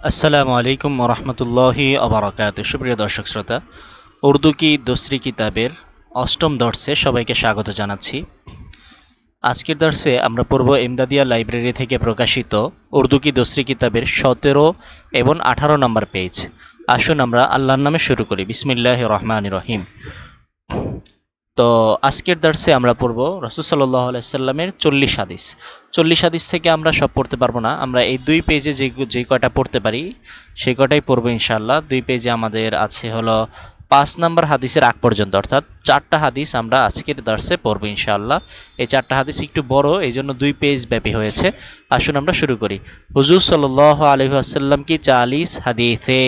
আসসালামু আলাইকুম রহমতুল্লাহি আবরাকাত সুপ্রিয় দর্শক শ্রোতা, উর্দু কি দোসরি কিতাবের অষ্টম দর্শে সবাইকে স্বাগত জানাচ্ছি। আজকের দর্শে আমরা পূর্ব এমদাদিয়া লাইব্রেরি থেকে প্রকাশিত উর্দু কি দোসরি কিতাবের সতেরো এবং আঠারো নম্বর পেজ। আসুন আমরা আল্লাহর নামে শুরু করি। বিসমিল্লাহ রহমান রহিম। তো আজকের দার্সে আমরা পড়ব রসুল সাল্লাহ আলাইসাল্লামের চল্লিশ হাদিস। চল্লিশ হাদিস থেকে আমরা সব পড়তে পারব না। আমরা এই দুই পেজে যে যে কয়টা পড়তে পারি সেই কয়টাই পড়ব ইনশাল্লাহ দুই পেজে আমাদের আছে হলো পাঁচ নাম্বার হাদিসের আগ পর্যন্ত, অর্থাৎ চারটা হাদিস আমরা আজকের দার্সে পড়ব ইনশাআল্লাহ। এই চারটা হাদিস একটু বড় এই জন্য দুই পেজ ব্যাপী হয়েছে। আসুন আমরা শুরু করি। হুজুর সাল্লাহ আলহি আসাল্লাম কি চালিস হাদিসে?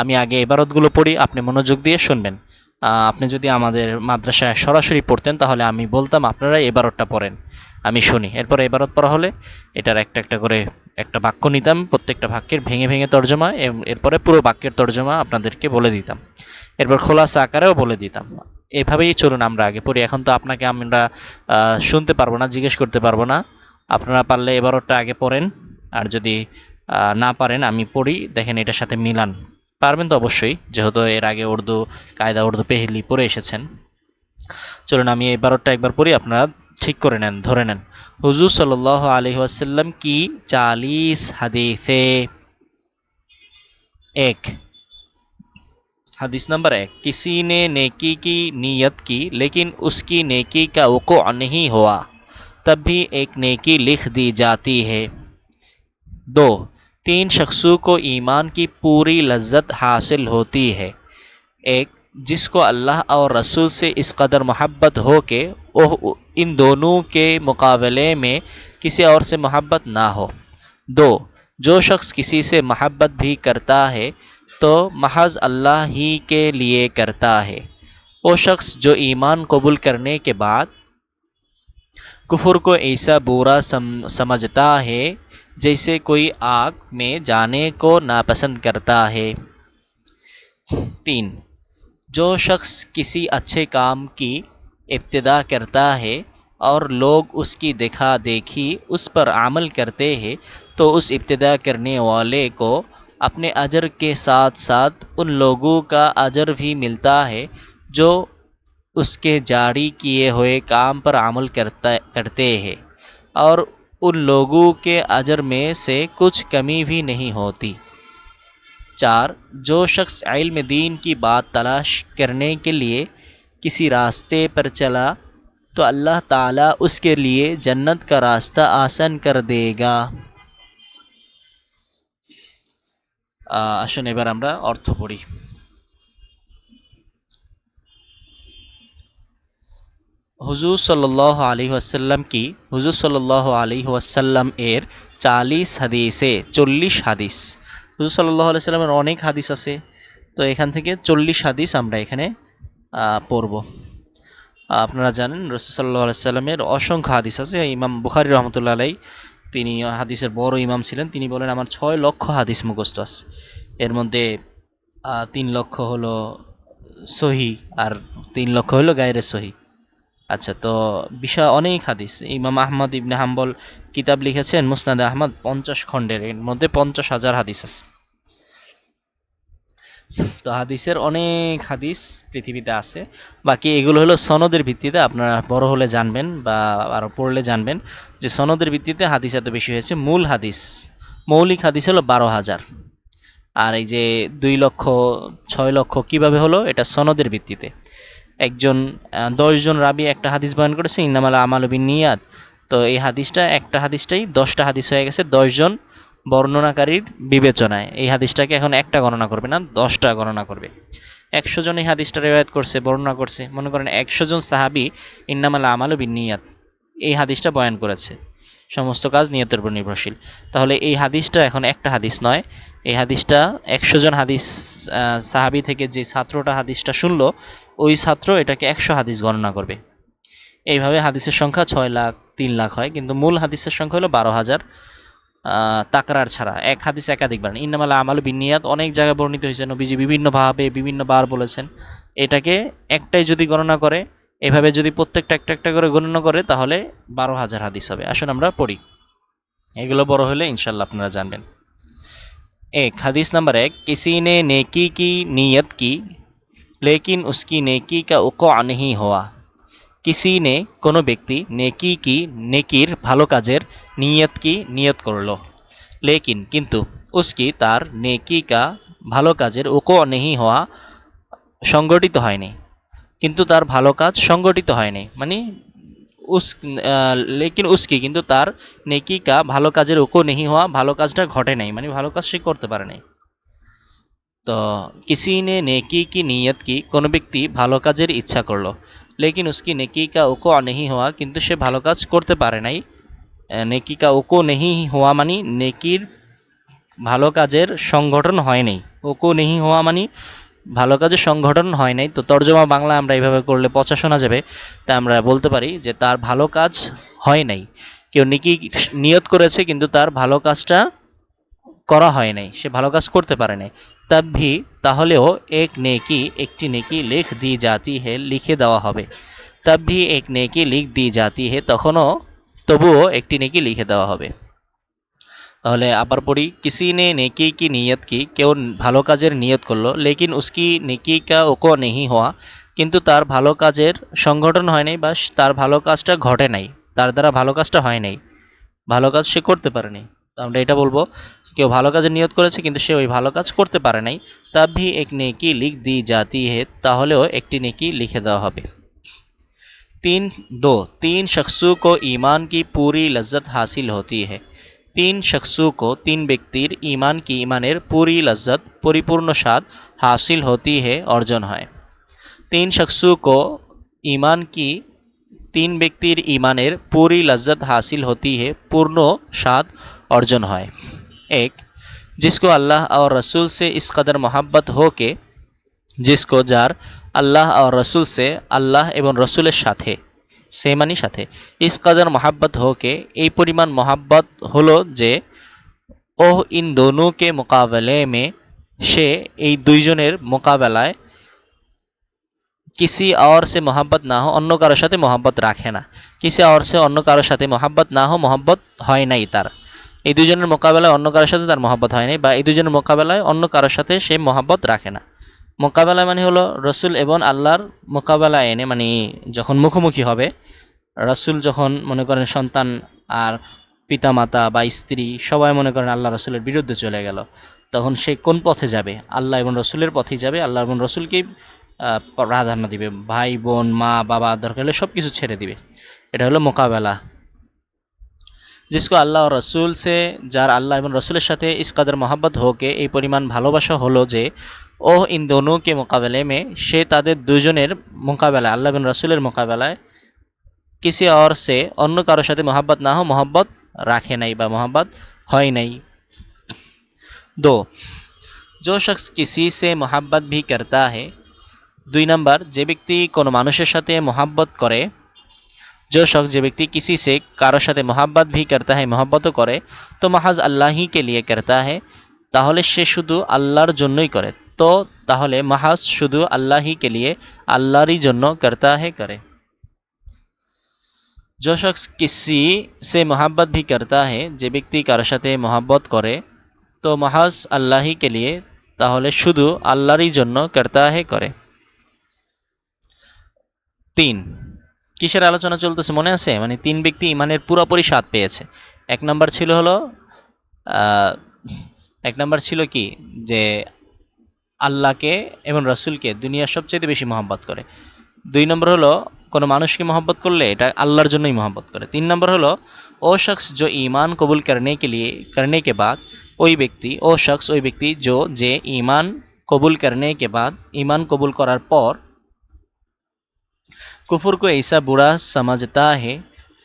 আমি আগে এবারতগুলো পড়ি, আপনি মনোযোগ দিয়ে শুনবেন। আপনি যদি আমাদের মাদ্রাসায় সরাসরি পড়তেন, তাহলে আমি বলতাম আপনারা এবারতটা পড়েন, আমি শুনি। এরপর এবারত পড়া হলে এটার একটা একটা করে একটা বাক্য নিতাম, প্রত্যেকটা বাক্যের ভেঙে ভেঙে তর্জমা এরপরে পুরো বাক্যের তর্জমা আপনাদেরকে বলে দিতাম। এরপর খোলাসা আকারেও বলে দিতাম। এভাবেই চলুন আমরা আগে পড়ি। এখন তো আপনাকে আমরা শুনতে পারব না, জিজ্ঞেস করতে পারব না। আপনারা পারলে এবারটা আগে পড়েন, আর যদি না পারেন, আমি পড়ি। দেখেন এটার সাথে মিলান। পারবেন তো অবশ্যই যেহেতু এর আগে উর্দু কায়দা উর্দু পেহেলি পড়ে এসেছেন চলুন আমি এই বারোটা একবার পড়ি আপনারা ঠিক করে নেন ধরে নেন হুজুর সাল্লাহ আলহি ওয়াসাল্লাম কি চালিস হাদিসে এক हदीस नंबर एक किसी ने नेकी की नीयत की लेकिन उसकी नेकी का वक़ू नहीं हुआ तब भी एक नेकी लिख दी जाती है दो تین شخصوں کو ایمان کی پوری لذت حاصل ہوتی ہے۔ ایک، جس کو اللہ اور رسول سے اس قدر محبت ہو کہ وہ ان دونوں کے مقابلے میں کسی اور سے محبت نہ ہو۔ دو، جو شخص کسی سے محبت بھی کرتا ہے تو محض اللہ ہی کے لیے کرتا ہے۔ وہ شخص جو ایمان قبول کرنے کے بعد کفر کو ایسا برا سمجھتا ہے جیسے کوئی آگ میں جانے کو ناپسند کرتا ہے۔ تین، جو شخص کسی اچھے کام کی ابتدا کرتا ہے اور لوگ اس کی دکھا دیکھی اس پر عمل کرتے ہیں، تو اس ابتدا کرنے والے کو اپنے اجر کے ساتھ ساتھ ان لوگوں کا اجر بھی ملتا ہے جو اس کے جاری کیے ہوئے کام پر عمل کرتا، کرتے ہیں۔ اور ان لوگوں کے اجر میں سے کچھ کمی بھی نہیں ہوتی۔ چار، جو شخص علم دین کی بات تلاش کرنے کے لیے کسی راستے پر چلا، تو اللہ تعالیٰ اس کے لیے جنت کا راستہ آسن کر دے گا۔ اشن برمرا اور تھپڑی হুজুর সাল্লাহ আলী ওয়াসাল্লাম কি? হুজুর সাল্লাহ আলী ওয়াসাল্লাম এর চালিশ হাদিসে চল্লিশ হাদিস। হুজুর সাল্লাহ আলাইসাল্লামের অনেক হাদিস আছে। তো এখান থেকে চল্লিশ হাদিস আমরা এখানে পড়ব। আপনারা জানেন রসুল সাল্লাহ আলাইসাল্লামের অসংখ্য হাদিস আছে। ইমাম বুখারি রহমতুল্লাহ আলাই তিনি হাদিসের বড় ইমাম ছিলেন। তিনি বলেন, আমার ছয় লক্ষ হাদিস মুখস্থ আছে। এর মধ্যে তিন লক্ষ হলো সহি আর তিন লক্ষ হলো গায়ের সহি। আচ্ছা তো বিষয় অনেক হাদিস। ইমাম আহমদ ইবনে হাম্বল কিতাব লিখেছেন, মুসনাদ আহমদ পঞ্চাশ খণ্ডের, এর মধ্যে পঞ্চাশ হাজার হাদিস আছে। তো হাদিসের অনেক হাদিস পৃথিবীতে আছে। বাকি এগুলো হলো সনদের ভিত্তিতে, আপনারা বড় হলে জানবেন বা আরও পড়লে জানবেন যে সনদের ভিত্তিতে হাদিস এত বেশি হয়েছে। মূল হাদিস, মৌলিক হাদিস হলো বারো হাজার। আর এই যে দুই লক্ষ, ছয় লক্ষ কীভাবে হলো, এটা সনদের ভিত্তিতে। একজন দশজন রাবি একটা হাদিস বয়ান করেছে, ইন্নামালা আমাল বিন নিয়াদ তো এই হাদিসটা, একটা হাদিসটাই দশটা হাদিস হয়ে গেছে দশজন বর্ণনাকারীর বিবেচনায়। এই হাদিসটাকে এখন একটা গণনা করবে না, দশটা গণনা করবে। একশো জন এই হাদিসটা রেওয়ায়ত করছে, বর্ণনা করছে। মনে করেন একশো জন সাহাবি ইন্নামালা আমাল বিন নিয়াত এই হাদিসটা বয়ান করেছে। সমস্ত কাজ নিয়তের উপর নির্ভরশীল। তাহলে এই হাদিসটা এখন একটা হাদিস নয়। এই হাদিসটা একশো জন হাদিস সাহাবি থেকে যে ছাত্রটা হাদিসটা শুনলো, ওই ছাত্র এটাকে একশো হাদিস গণনা করবে। এইভাবে হাদিসের সংখ্যা ছয় লাখ, তিন লাখ হয়, কিন্তু মূল হাদিসের সংখ্যা হলো বারো হাজার তাকরার ছাড়া। এক হাদিস একাধিকবার। ইন্নামাল আমাল বিনিয়াত অনেক জায়গায় বর্ণিত হয়েছে। নবীজি বিভিন্নভাবে বিভিন্ন বার বলেছেন, এটাকে একটাই যদি গণনা করে এভাবে যদি প্রত্যেকটা একটা একটা করে গণ্য করে, তাহলে বারো হাজার হাদিস হবে। আসুন আমরা পড়ি। এগুলো বড় হলে ইনশাল্লাহ আপনারা জানবেন। এক, হাদিস নাম্বার এক, কিসি নে নেকি কি নিয়ত কি? লেকিন উসকি নেকি কা উক আনহি হওয়া কিসি নে কোনো ব্যক্তি নেকি কি নেকির ভালো কাজের নিয়ত কি নিয়ত করল? লেকিন, কিন্তু উসকি তার নেকি কা ভালো কাজের উক নেহি হওয়া সংগঠিত হয়নি। কিন্তু তার ভালো কাজ সংগঠিত হয়নি। মানে উস লেকিন উসকি, কিন্তু তার নেকি কা ভালো কাজের উকো নেহি হওয়া, ভালো কাজটা ঘটে নাই। মানে ভালো কাজ সে করতে পারে নাই। তো কিসি নে নেকি কি নিয়ত কি, কোনো ব্যক্তি ভালো কাজের ইচ্ছা করল। লেকিন উসকি নেকি কা উকো নেহি হওয়া, কিন্তু সে ভালো কাজ করতে পারে নাই। নেকি কা উকো নেহি হওয়া মানে নেকির ভালো কাজের সংগঠন হয় নাই। উকো নেহি হওয়া মানে ভালো কাজের সংগঠন হয় নাই, তো তর্জমা বাংলা আমরা এইভাবে করলে পচা শোনা যাবে। তা আমরা বলতে পারি যে তার ভালো কাজ হয় নাই। কেউ নেকি নিয়ত করেছে, কিন্তু তার ভালো কাজটা করা হয় নাই, সে ভালো কাজ করতে পারে নাই। তব ভি তাহলেও এক নেকি একটি নেকি লিখ দি জাতি হে, লিখে দেওয়া হবে। তব ভি এক নেকি লিখ দি জাতি হে, তখনও তবুও একটি নেকি লিখে দেওয়া হবে। তাহলে আবার পড়ি কিসি নে নেকি কি নিয়ত কি কেউ ভালো কাজের নিয়ত করলো লেকিন উসকি নেকি কা ওকো নেহি হওয়া কিন্তু তার ভালো কাজের সংগঠন হয় নাই বা তার ভালো কাজটা ঘটে নাই তার দ্বারা ভালো কাজটা হয় নাই ভালো কাজ সে করতে পারেনি তো আমরা এটা বলবো কেউ ভালো কাজের নিয়ত করেছে কিন্তু সে ওই ভালো কাজ করতে পারে নাই তব ভি এক নেকি লিখ দি জাতি হে তাহলেও একটি নেকি লিখে দেওয়া হবে तीन दो तीन शख्सों को ईमान की पूरी लज्जत हासिल होती है তিন শখসু কো তিন ব্যক্তির ইমান কি ইমানের পুরি লজ্জত পরিপূর্ণ স্বাদ হাসিল হতি হে অর্জন হয় তিন শখসু কো ईमान की তিন ব্যক্তির ইমানের পুরি লজ্জত হাসিল হতি হে পূর্ণ স্বাদ অর্জন হয় এক जिसको अल्लाह और रसूल से इस कदर मोहब्बत हो के जिसको যার আল্লাহ আর রসুল সে আল্লাহ এবং রসুলের সাথে সেমানি সাথে। ইসকাদার মোহাব্বত হোকে এই পরিমাণ মোহাব্বত হলো যে, ওহ ইন দোনুকে মোকাবেলে মে, সে এই দুইজনের মোকাবেলায় কিসি আওয়ার সে মোহাব্বত না হো অন্য কারোর সাথে মোহাব্বত রাখে না। কিসি আওয়ার সে অন্য কারোর সাথে মোহাব্বত না হো মোহাব্বত হয় নাই তার। এই দুজনের মোকাবেলায় অন্য কারোর সাথে তার মোহাব্বত হয় নাই বা এই দুজনের মোকাবেলায় অন্য কারোর সাথে সে মোহাব্বত রাখে না। মোকাবেলা মানে হলো রসুল এবং আল্লাহর মোকাবেলা এনে মানে যখন মুখোমুখি হবে, রসুল যখন মনে করেন সন্তান আর পিতামাতা বা স্ত্রী সবাই মনে করেন আল্লাহ রসুলের বিরুদ্ধে চলে গেল, তখন সে কোন পথে যাবে? আল্লাহ এবং রসুলের পথেই যাবে, আল্লাহ এবং রসুলকেই প্রাধান্য দিবে। ভাই, বোন, মা, বাবা, দরকার হলে সব কিছু ছেড়ে দিবে। এটা হলো মোকাবেলা। জিসকো আল্লাহ রসুল সে, যার আল্লাহ এবং রসুলের সাথে ইস্কাদের মহাব্বত হোকে এই পরিমাণ ভালোবাসা হলো যে ও ইন দোনোকে মোকাবেলে মে সে তাদের দুজনের মোকাবেলায় আল্লাহ এবং রসুলের মোকাবেলায় কিসি और সে অন্য কারোর সাথে মোহাব্বত না হো মোহাব্বত রাখে নাই বা মোহাব্বত হয় নাই দো जो शख्स किसी से मोहब्बत भी करता है দুই নাম্বার যে ব্যক্তি কোনো মানুষের সাথে মোহাব্বত করে जो शख्स যে ব্যক্তি किसी से কারোর সাথে মোহাব্বত भी करता है মোহাব্বতও করে তো মাহাজ আল্লাহ ही के लिए करता है তাহলে সে শুধু আল্লাহর জন্যই করে তো তাহলে মাহাজ শুধু আল্লাহি কে লিয়ে আল্লাহরই জন্য करता है করে जो शख्स किसी से मोहब्बत भी करता है যে ব্যক্তি কারোর সাথে মোহাব্বত করে তো মাহাজ আল্লাহি কে লিয়ে তাহলে শুধু আল্লাহরই জন্য करता है করে তিন কিসের আলোচনা চলতেছে মনে আছে মানে তিন ব্যক্তি ইমানের পুরোপুরি স্বাদ পেয়েছে এক নম্বর ছিল হলো আহ, এক নম্বর ছিল কি যে আল্লাহকে এবং রাসুলকে দুনিয়ার সবচেয়ে বেশি মহাব্বত করে। দুই নম্বর হলো, কোনো মানুষকে মহব্বত করলে এটা আল্লাহর জন্যই মহব্বত করে। তিন নম্বর হলো, ও শখস जो ইমান কবুল करने के लिए करने ওই ব্যক্তি, ও শখস ওই ব্যক্তি যো, যে ইমান কবুল करने के बाद কবুল করার পর কুফুর কো বুড়া সমাজ তা হে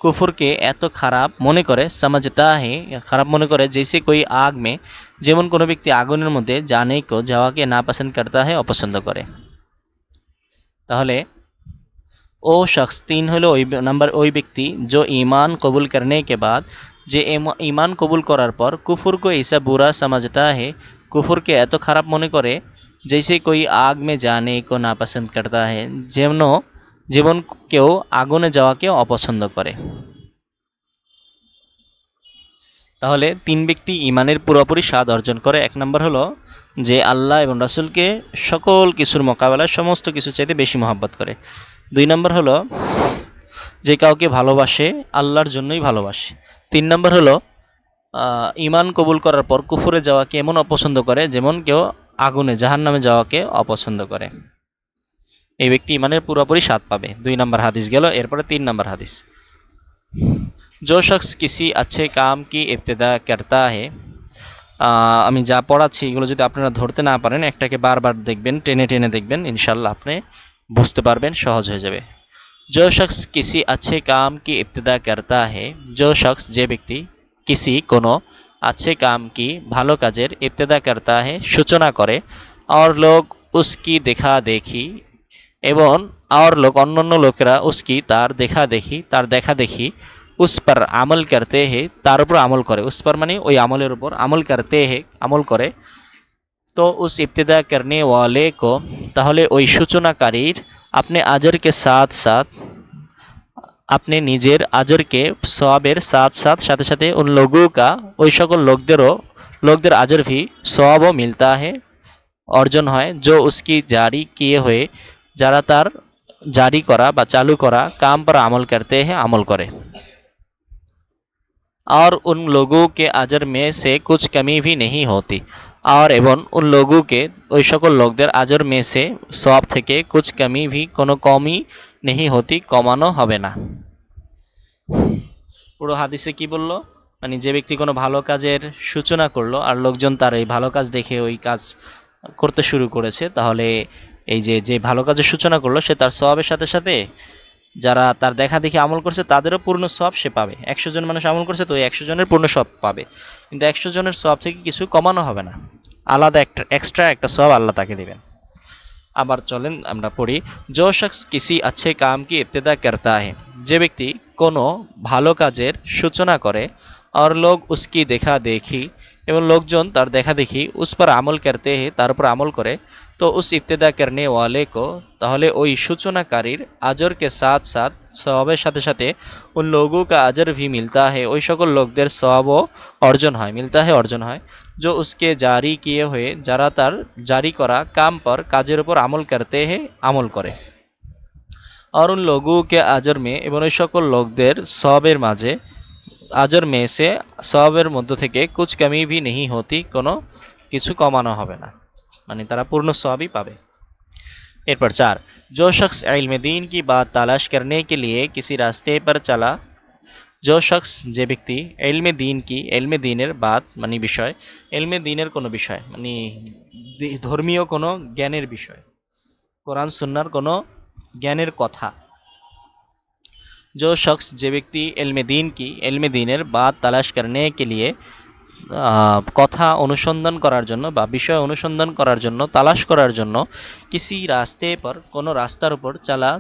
کفر کے ایت خراب منع کرے سمجھتا ہے خراب منع کرے جیسے کوئی آگ میں جیمن کو آگنے مدے جانے کو جا کے نا پسند کرتا ہے اور پسند کرے تو شخص تین ہو لو نمبر وہکتی جو ایمان قبول کرنے کے بعد جی ایمان قبول کرار کفر کو ایسا برا سمجھتا ہے کفر کے ایت خراب منع کرے جیسے کوئی آگ میں جانے کو نا پسند کرتا ہے جنوں যেমন কেউ আগুনে যাওয়াকে অপছন্দ করে। তাহলে তিন ব্যক্তি ইমানের পুরোপুরি স্বাদ অর্জন করে। এক নম্বর হলো যে আল্লাহ এবং রাসুলকে সকল কিছুর মোকাবেলায় সমস্ত কিছু চাইতে বেশি মহাব্বত করে। দুই নম্বর হলো যে কাউকে ভালোবাসে, আল্লাহর জন্যই ভালোবাসে। তিন নম্বর হলো ইমান কবুল করার পর কুফুরে যাওয়াকে এমন অপছন্দ করে যেমন কেউ আগুনে, জাহান্নামে যাওয়াকে অপছন্দ করে। এই ব্যক্তি ইমানের পুরোপুরি স্বাদ পাবে দুই নম্বর হাদিস গেল এরপরে তিন নম্বর হাদিস जो शख्स किसी अच्छे काम की इब्तदा करता है আহ, আমি যা পড়াচ্ছি এগুলো যদি আপনারা ধরতে না পারেন একটাকে বারবার দেখবেন টেনে টেনে দেখবেন ইনশাল্লাহ আপনি বুঝতে পারবেন সহজ হয়ে যাবে जो शख्स किसी अच्छे काम की इब्तदा करता है जो शख्स যে ব্যক্তি কিসি কোনো अच्छे काम की ভালো কাজের ইবতেদা করতা है সূচনা করে और लोग उसकी দেখা দেখি এবং আর লোক অন্যান্য লোকেরা উসকি তার দেখা দেখি তার দেখা দেখি উস পর আমল করতে হে তার উপর আমল করে উস পর মানে ওই আমলের উপর আমল করতে হে আমল করে তো উস ইবতেদা করনে ওয়ালে কো তাহলে ওই সূচনাকারীর আপনি আজরকে সাথ সাথ আপনি নিজের আজরকে সবের সাথ সাথ সাথে সাথে উন লোগো কা ওই সকল লোকদেরও লোকদের আজর ভি সবও মিলতা হে অর্জন হয় जो उसकी জারি কিয়ে হয়ে যারা তার জারি করা বা চালু করা কাম पर আমল करते हैं আমল করে और उन लोगों के अजर में से कुछ कमी भी नहीं होती আর এবং উন লোগুকে ওই সকল লোকদের আজর মেসে সব থেকে কুছ কমি ভি কোনো কমই নেহি হতি কমানো হবে না পুরো হাদিসে কি বলল মানে যে ব্যক্তি কোনো ভালো কাজের সূচনা করলো আর লোকজন তার এই ভালো কাজ দেখে ওই কাজ করতে শুরু করেছে তাহলে এই যে যে ভালো কাজের সূচনা করল, সে তার স্বভাবের সাথে সাথে যারা তার দেখা দেখি আমল করছে, তাদেরও পূর্ণ সব সে পাবে। একশো জন মানুষ আমল করছে, তো একশো জনের পূর্ণ সব পাবে। কিন্তু একশো জনের সব থেকে কিছু কমানো হবে না। আলাদা একটা এক্সট্রা একটা সব আল্লাহ তাকে দেবেন। আবার চলেন, আমরা পড়ি জো শখস কিসি আছে কাম কি ইবতেদা করতা আহে যে ব্যক্তি কোনো ভালো কাজের সূচনা করে, আর লোক উস্কি দেখা দেখি এবং লোকজন তার দেখা দেখি উস পর আমল করতে হে, তার উপর আমল করে। তো উস ইফতেদা করনে ওয়ালে কো, তাহলে ওই সূচনাকারীর আজরকে সাথ সাথ স্বভাবের সাথে সাথে উন লোগো কা আজর ভি মিলতা হে, ওই সকল লোকদের স্বভাবও অর্জন হয়, মিলতা হে অর্জন হয়, যে উসকে জারি কিয়ে হয়ে, যারা তার জারি করা কাম পর কাজের উপর আমল করতে হে, আমল করে। আর উন লোগো কে আজর মে এবং ওই সকল লোকদের সবের মাঝে আজর মেসে সবের মধ্য থেকে কুছ কমি ভি নেহি হতি কোনো কিছু কমানো হবে না মানে তারা পূর্ণ সবই পাবে এরপর চার जो शख्स इल्म दीन की बात तलाश करने के लिए किसी रास्ते पर चला जो शख्स যে ব্যক্তি এলমে দিন কি এলমে দিনের বাত মানে বিষয় এলমে দিনের কোনো বিষয় মানে দি- ধর্মীয় কোনো জ্ঞানের বিষয় কোরআন সুন্নার কোনো জ্ঞানের কথা जो शख्स যে ব্যক্তি এলমে দিন কি এলমে দিনের বাত তালাশ করনে के लिए আহ, কথা অনুসন্ধান করার জন্য বা বিষয় অনুসন্ধান করার জন্য তালাশ করার জন্য কিসি রাস্তে পর কোনো রাস্তার উপর চালা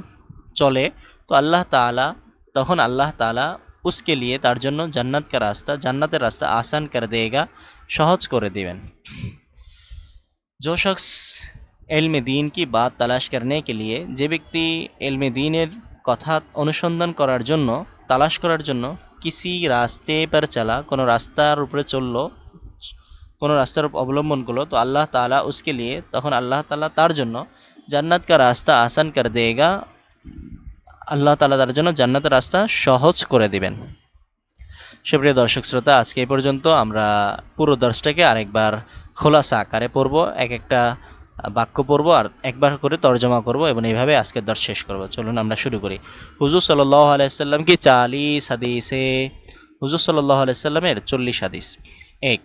চলে তো আল্লাহ তাআলা তখন আল্লাহ তাআলা उसके लिए তার জন্য জান্নাত কা রাস্তা জান্নাতের রাস্তা আসান কর দেগা সহজ করে দিবেন जो शख्स इल्म दीन की बात तलाश करने के लिए যে ব্যক্তি এলমে দিনের কথা অনুসন্ধান করার জন্য, তালাশ করার জন্য কিসি রাস্তে পর চালা, কোনো রাস্তার উপরে চলল, কোনো রাস্তার অবলম্বন করল, তো আল্লাহ তালা উসকে লিয়ে তখন আল্লাহ তালা তার জন্য জান্নাত কা রাস্তা আসান কর দেগা। আল্লাহ তালা তার জন্য জান্নাতের রাস্তা সহজ করে দিবেন। সুপ্রিয় দর্শক শ্রোতা, আজকে এই পর্যন্ত আমরা পুরো দর্শটাকে আরেকবার খোলাসা আকারে পড়ব। এক একটা বাক্য পড়ব আর একবার করে তর্জমা করব এবং এইভাবে আজকের দর শেষ করব। চলুন আমরা শুরু করি। হুজুর সাল্লাহ আলাইসাল্লাম কি চালিস হাদিসে? হুজুর সাল্লাহ আলাইসাল্লামের চল্লিশ হাদিস। এক,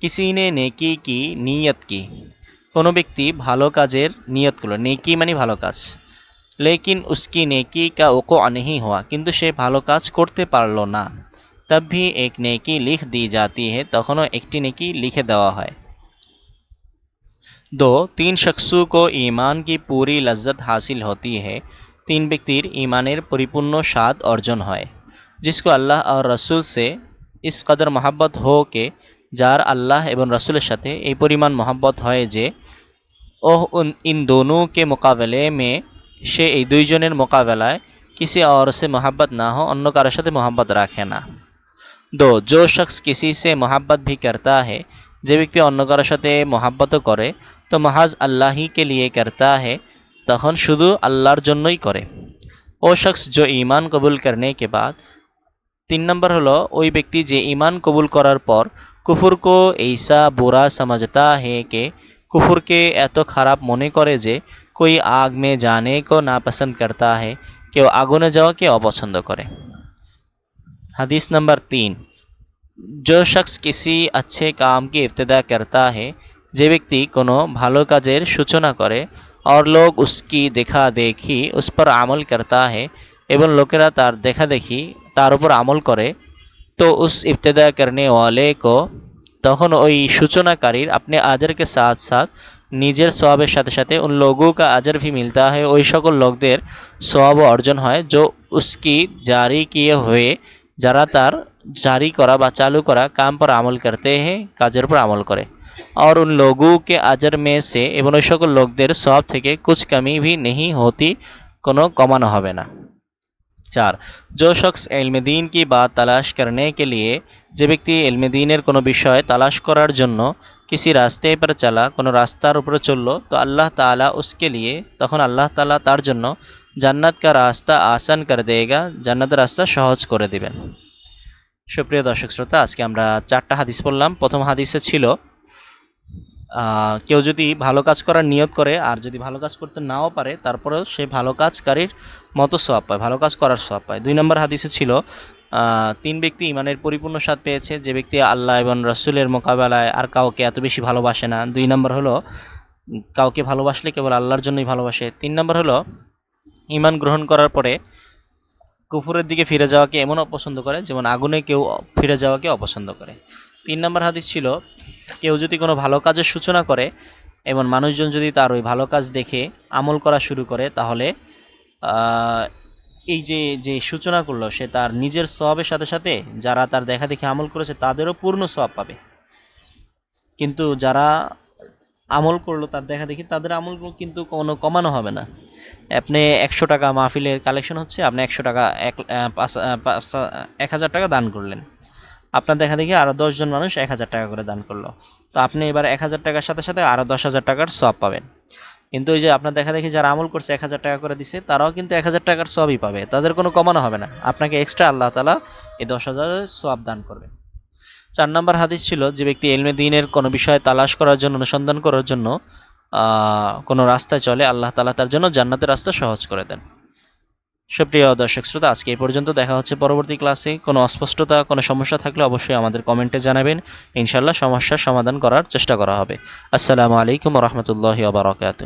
কিসি নে নেকি কি, নিয়ত কি? কোনো ব্যক্তি ভালো কাজের নিয়ত করল। নেকি মানে ভালো কাজ। লেকিন উস্কি নেকি কা ওকো আনহি হওয়া কিন্তু সে ভালো কাজ করতে পারল না। তব ভি এক নেকি লিখ দি জাতি হে, তখনও একটি নেকি লিখে দেওয়া হয়। دو، تین شخصوں کو ایمان کی پوری لذت حاصل ہوتی ہے۔ তিন ব্যক্তির ایمانের পরিপূর্ণ স্বাদ অর্জন ہوئے، جس کو اللہ اور رسول سے اس قدر محبت ہو کہ جار যার আল্লাহ এবং ای সাথে এই পরিমাণ মহাব্বত হয় যে ও ইন দোনো কে মোকাবেলে মে সে এই দুইজনের মোকাবেলায় کسی اور سے محبت نہ ہو অন্য کا رشد محبت رکھے نہ۔ دو، جو شخص کسی سے محبت بھی کرتا ہے যে ব্যক্তি অন্য কারোর সাথে মহাব্বত করে, তো মহাজ আল্লাহিকে লিয়ে করতা হে, তখন শুধু আল্লাহর জন্যই করে। ও শখস জো ইমান কবুল করনে কে বাদ, তিন নম্বর হলো, ওই ব্যক্তি যে ইমান কবুল করার পর কুফুর কো এইসা বুরা সমঝতা হে কে কুফুরকে এত খারাপ মনে করে যে কই আগ মে জানে কো না পছন্দ করতা হে, কেউ আগুনে যাওয়াকে অপছন্দ করে। হাদিস নম্বর তিন। যে শখস কিছু আচ্ছে কামকে ইফতেদা করতা হে যে ব্যক্তি কোনো ভালো কাজের সূচনা করে আর লোক উসকি দেখা দেখি উস আমল করতা হে এবং লোকেরা তার দেখা দেখি তার উপর আমল করে তো উস ইফতেদা করনে ওয়ালে কো তখন ওই সূচনাকারীর আপনি আজেরকে সাথ সাথ নিজের স্বভাবের সাথে সাথে উন লোগো কা আজর ভি মিলতা হয় ওই সকল লোকদের স্বভাব অর্জন হয় জো উসকি জারি কিয়ে হয়ে যারা তার জারি করা বা চালু করা কাম পর আমল করতে हैं কাজের উপর আমল করে और उन लोगों के अजर में से এবং ওই সকল লোকদের সব থেকে कुछ कमी भी नहीं होती কোনো কমানো হবে না চার जो शख्स इल्म दीन की बात तलाश करने के लिए যে ব্যক্তি ইলমে দিনের কোনো বিষয় তালাশ করার জন্য किसी রাস্তে पर চলা কোনো রাস্তার উপরে চললো তো আল্লাহ তাআলা उसके लिए তখন আল্লাহ তাআলা তার জন্য জান্নাত কা রাস্তা আসান করে দেগা, জান্নাতের রাস্তা সহজ করে দিবেন। সুপ্রিয় দর্শক শ্রোতা, আজকে আমরা চারটা হাদিস পড়লাম। প্রথম হাদিসে ছিল কেউ যদি ভালো কাজ করার নিয়ত করে আর যদি ভালো কাজ করতে নাও পারে, তারপরেও সে ভালো কাজকারীর মতো সওয়াব পায়, ভালো কাজ করার সওয়াব পায়। দুই নম্বর হাদিসে ছিল তিন ব্যক্তি ইমানের পরিপূর্ণ স্বাদ পেয়েছে, যে ব্যক্তি আল্লাহ এবং রসুলের মোকাবেলায় আর কাউকে এত বেশি ভালোবাসে না। দুই নম্বর হলো, কাউকে ভালোবাসলে কেবল আল্লাহর জন্যই ভালোবাসে। তিন নম্বর হলো ইমান গ্রহণ করার পরে কুফুরের দিকে ফিরে যাওয়াকে এমন অপছন্দ করে যেমন আগুনে কেউ ফিরে যাওয়াকে অপছন্দ করে। তিন নম্বর হাদিস ছিল, কেউ যদি কোনো ভালো কাজের সূচনা করে এবং মানুষজন যদি তার ওই ভালো কাজ দেখে আমল করা শুরু করে, তাহলে এই যে যে সূচনা করল, সে তার নিজের সবের সাথে সাথে যারা তার দেখা দেখে আমল করেছে, তাদেরও পূর্ণ সব পাবে। কিন্তু যারা আমল করল, তার দেখা দেখি তাদের আমলগুলো কিন্তু কোনো কমানো হবে না। আপনি একশো টাকা মাহফিলের কালেকশন হচ্ছে, আপনি একশো টাকা এক এক হাজার টাকা দান করলেন। আপনার দেখা দেখি আরও দশজন মানুষ এক হাজার টাকা করে দান করল। তো আপনি এবার এক হাজার টাকার সাথে সাথে আরও দশ হাজার টাকার সব পাবেন। কিন্তু ওই যে আপনার দেখা দেখি যারা আমল করছে, এক হাজার টাকা করে দিছে, তারাও কিন্তু এক হাজার টাকার সবই পাবে। তাদের কোনো কমানো হবে না। আপনাকে এক্সট্রা আল্লাহ তালা এই দশ হাজারের সব দান করবে। চার নম্বর হাদিস ছিল যে ব্যক্তি এলমে দিনের কোনো বিষয়ে তালাশ করার জন্য, অনুসন্ধান করার জন্য কোনো রাস্তায় চলে, আল্লাহ তালা তার জন্য জান্নাতের রাস্তা সহজ করে দেন। সুপ্রিয় দর্শক শ্রোতা, আজকে এই পর্যন্ত দেখা হচ্ছে পরবর্তী ক্লাসে। কোনো অস্পষ্টতা, কোনো সমস্যা থাকলে অবশ্যই আমাদের কমেন্টে জানাবেন। ইনশাল্লাহ সমস্যার সমাধান করার চেষ্টা করা হবে। আসসালামু আলাইকুম রহমতুল্লাহ বারকাত